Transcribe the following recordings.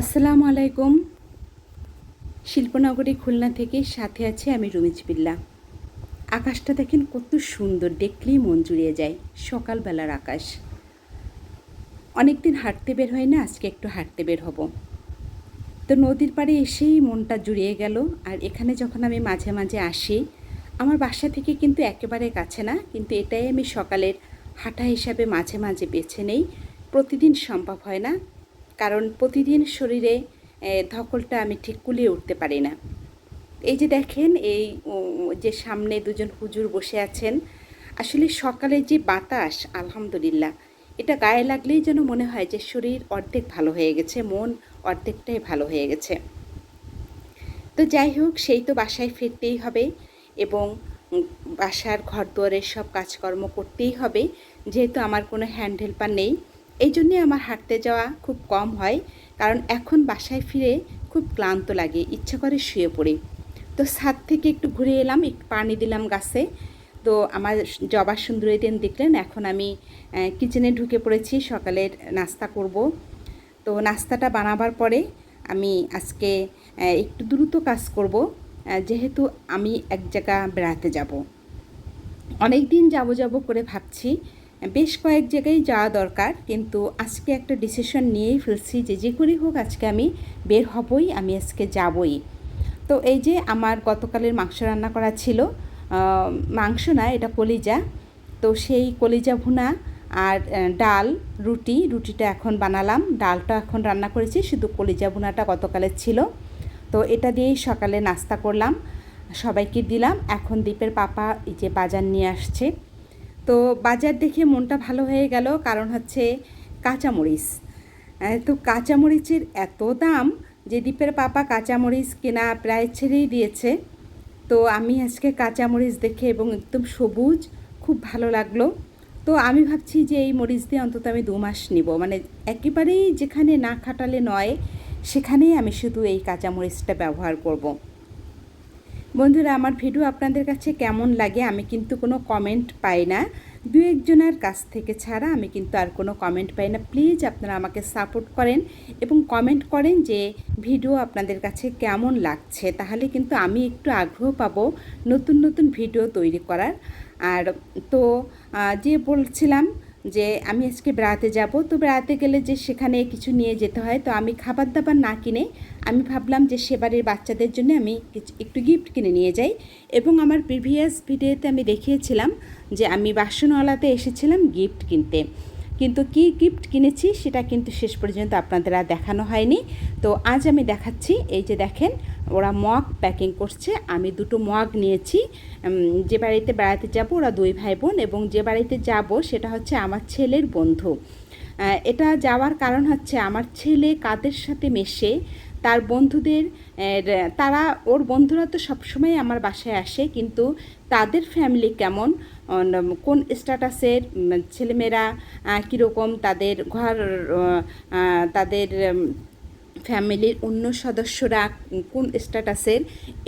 আসসালামু আলাইকুম। শিল্পনগরী খুলনা থেকে সাথে আছে আমি রুমিজ বিল্লা আকাশটা দেখেন কত সুন্দর, দেখলেই মন জুড়িয়ে যায়, সকালবেলার আকাশ। অনেক দিন হাঁটতে বের হয় না, আজকে একটু হাঁটতে বের হব। তো নদীর পাড়ে এসেই মনটা জুড়িয়ে গেল, আর এখানে যখন আমি মাঝে মাঝে আসি, আমার বাসা থেকে কিন্তু একেবারে কাছে না, কিন্তু এটাই আমি সকালের হাঁটা হিসাবে মাঝে মাঝে বেছে নেই। প্রতিদিন সম্ভব হয় না কারণ প্রতিদিন শরীরে ধকলটা আমি ঠিক কুলিয়ে উঠতে পারি না। এই যে দেখেন, এই যে সামনে দুজন হুজুর বসে আছেন, আসলে সকালে যে বাতাস, আলহামদুলিল্লাহ, এটা গায়ে লাগলেই যেন মনে হয় যে শরীর অর্ধেক ভালো হয়ে গেছে, মন অর্ধেকটাই ভালো হয়ে গেছে। তো যাই হোক, সেই তো বাসায় ফিরতেই হবে এবং বাসার ঘর দুয়ারের সব কাজকর্ম করতেই হবে, যেহেতু আমার কোনো হ্যান্ড হেল্পার নেই। এই জন্যে আমার হাঁটতে যাওয়া খুব কম হয়, কারণ এখন বাসায় ফিরে খুব ক্লান্ত লাগে, ইচ্ছা করে শুয়ে পড়ি। তো ছাদ থেকে একটু ঘুরে এলাম, একটু পানি দিলাম গাছে। তো আমার জবা সুন্দরী দিন দেখলেন, এখন আমি কিচেনে ঢুকে পড়েছি সকালের নাস্তা করব। তো নাস্তাটা বানাবার পরে আমি আজকে একটু দ্রুত কাজ করব যেহেতু আমি এক জায়গা বেড়াতে যাব। অনেক দিন যাব যাব করে ভাবছি বেশ কয়েক জায়গায় যাওয়া দরকার, কিন্তু আজকে একটা ডিসিশন নিয়েই ফেলছি যে যে করেই হোক আজকে আমি বের হবই, আমি আজকে যাবই। তো এই যে আমার গতকালের মাংস রান্না করা ছিল মাংস না, এটা কলিজা। তো সেই কলিজা ভুনা আর ডাল, রুটি, রুটিটা এখন বানালাম। ডালটা এখন রান্না করেছি, শুধু কলিজা ভুনাটা গতকালের ছিল। তো এটা দিয়েই সকালে নাস্তা করলাম, সবাইকে দিলাম। এখন দীপের পাপা এই যে বাজার নিয়ে আসছে। তো বাজার দেখে মনটা ভালো হয়ে গেল, কারণ হচ্ছে কাঁচামরিচ। তো কাঁচামরিচের এত দাম যে দ্বীপের পাপা কাঁচামরিচ কেনা প্রায় ছেড়েই দিয়েছে। তো আমি আজকে কাঁচামরিচ দেখে এবং একদম সবুজ, খুব ভালো লাগল। তো আমি ভাবছি যে এই মরিচ দিয়ে অন্তত আমি দু মাস নিব। মানে একেবারেই যেখানে না খাটালে নয়, সেখানেই আমি শুধু এই কাঁচামরিচটা ব্যবহার করব। বন্ধুরা, আমার ভিডিও আপনাদের কাছে কেমন লাগে আমি কিন্তু কোনো কমেন্ট পাই না। দু একজনের কাছ থেকে ছাড়া আমি কিন্তু আর কোনো কমেন্ট পাই না। প্লিজ আপনারা আমাকে সাপোর্ট করেন এবং কমেন্ট করেন যে ভিডিও আপনাদের কাছে কেমন লাগছে। তাহলে কিন্তু আমি একটু আগ্রহ পাবো নতুন নতুন ভিডিও তৈরি করার। আর তো যে বলছিলাম যে আমি আজকে বেড়াতে যাব। তো বেড়াতে গেলে যে সেখানে কিছু নিয়ে যেতে হয়, তো আমি খাবার দাবার না কিনে আমি ভাবলাম যে সেবারের বাচ্চাদের জন্য আমি একটু গিফট কিনে নিয়ে যাই। এবং আমার প্রিভিয়াস ভিডিওতে আমি দেখিয়েছিলাম যে আমি বাসনওয়ালাতে এসেছিলাম গিফট কিনতে। কিন্তু কি গিফট কিনেছি সেটা কিন্তু শেষ পর্যন্ত আপনাদের আর দেখানো হয়নি। তো আজ আমি দেখাচ্ছি, এই যে দেখেন ওরা মগ প্যাকিং করছে। আমি দুটো মগ নিয়েছি। যে বাড়িতে বেড়াতে যাব ওরা দুই ভাই বোন এবং যে বাড়িতে যাব সেটা হচ্ছে আমার ছেলের বন্ধু। এটা যাওয়ার কারণ হচ্ছে আমার ছেলে কাদের সাথে মেশে, তার বন্ধুদের তারা, ওর বন্ধুরা তো সবসময় আমার বাসায় আসে, কিন্তু তাদের ফ্যামিলি কেমন? কোন স্ট্যাটাসের ছেলেমেয়েরা কীরকম তাদের ঘর তাদের ফ্যামিলির অন্য সদস্যরা কোন স্ট্যাটাসের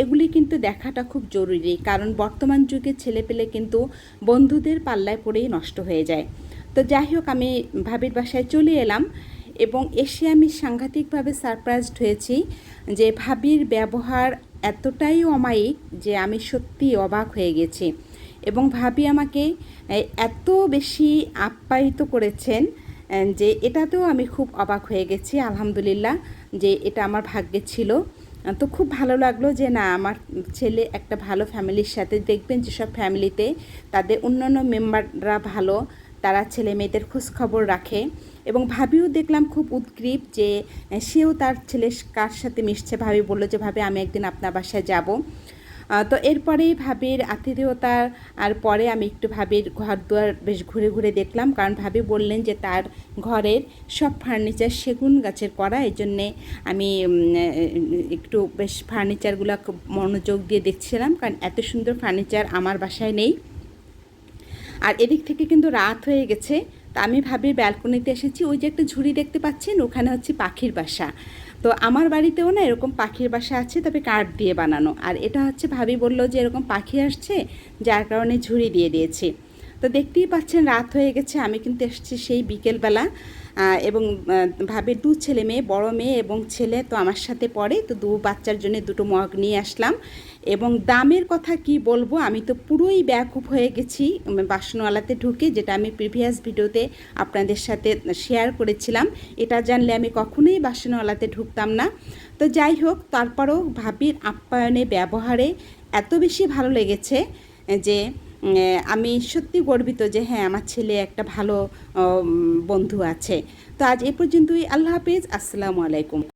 এগুলি কিন্তু দেখাটা খুব জরুরি। কারণ বর্তমান যুগে ছেলেপেলে কিন্তু বন্ধুদের পাল্লায় পড়েই নষ্ট হয়ে যায়। তো যাই হোক, আমি ভাবির বাসায় চলে এলাম এবং এসে আমি সাংঘাতিকভাবে সারপ্রাইজড হয়েছি যে ভাবির ব্যবহার এতটাই অমায়িক যে আমি সত্যি অবাক হয়ে গেছি। এবং ভাবি আমাকে, এত বেশি আপ্যায়িত করেছেন যে এটাতেও আমি খুব অবাক হয়ে গেছি, আলহামদুলিল্লাহ, যে এটা আমার ভাগ্যে ছিল। তো খুব ভালো লাগল যে না, আমার ছেলে একটা ভালো ফ্যামিলির সাথে দেখবেন, যেসব ফ্যামিলিতে তাদের অন্যান্য মেম্বাররা ভালো, তারা ছেলে মেয়েদের খোঁজ খবর রাখে। এবং ভাবিও দেখলাম খুব উদ্গ্রীব যে সেও তার ছেলে কার সাথে মিশছে, ভাবি বলল যে, ভাবে, আমি একদিন আপনার বাসায় যাব। তো এরপরেই ভাবির আতিথেয়তার আর পরে আমি একটু ভাবির ঘর দুয়ার বেশ ঘুরে ঘুরে দেখলাম। কারণ ভাবি বললেন যে তার ঘরের সব ফার্নিচার সেগুন গাছের করা। এই জন্যে আমি একটু বেশ ফার্নিচারগুলো মনোযোগ দিয়ে দেখছিলাম। কারণ এত সুন্দর ফার্নিচার আমার বাসায় নেই। আর এদিক থেকে কিন্তু রাত হয়ে গেছে। তা আমি ভাবি ব্যালকনিতে এসেছি, ওই যে একটা ঝুড়ি দেখতে পাচ্ছেন, ওখানে হচ্ছে পাখির বাসা। তো আমার বাড়িতেও না এরকম পাখির বাসা আছে, তবে কাঠ দিয়ে বানানো। আর এটা হচ্ছে ভাবি বলল যে এরকম পাখি আসছে, যার কারণে ঝুড়ি দিয়ে দিয়েছি। তো দেখতেই পাচ্ছেন, রাত হয়ে গেছে। আমি কিন্তু এসেছি সেই বিকেলবেলা এবং ভাবে দু ছেলে মেয়ে, বড় মেয়ে এবং ছেলে তো আমার সাথে পড়ে। তো দু বাচ্চার জন্য দুটো মগ নিয়ে আসলাম। এবং দামের কথা কি বলব, আমি তো পুরোই ব্যাকুপ হয়ে গেছি বাসনওয়ালাতে ঢুকে, যেটা আমি প্রিভিয়াস ভিডিওতে আপনাদের সাথে শেয়ার করেছিলাম। এটা জানলে আমি কখনোই বাসনওয়ালাতে ঢুকতাম না। তো যাই হোক, তারপরও ভাবির আপ্যায়নে ব্যবহারে এত বেশি ভালো লেগেছে যে আমি সত্যি গর্বিত যে হ্যাঁ আমার ছেলে একটা ভালো বন্ধু আছে। তো আজ এ পর্যন্তই। আল্লাহ হাফিজ। আসসালামু আলাইকুম।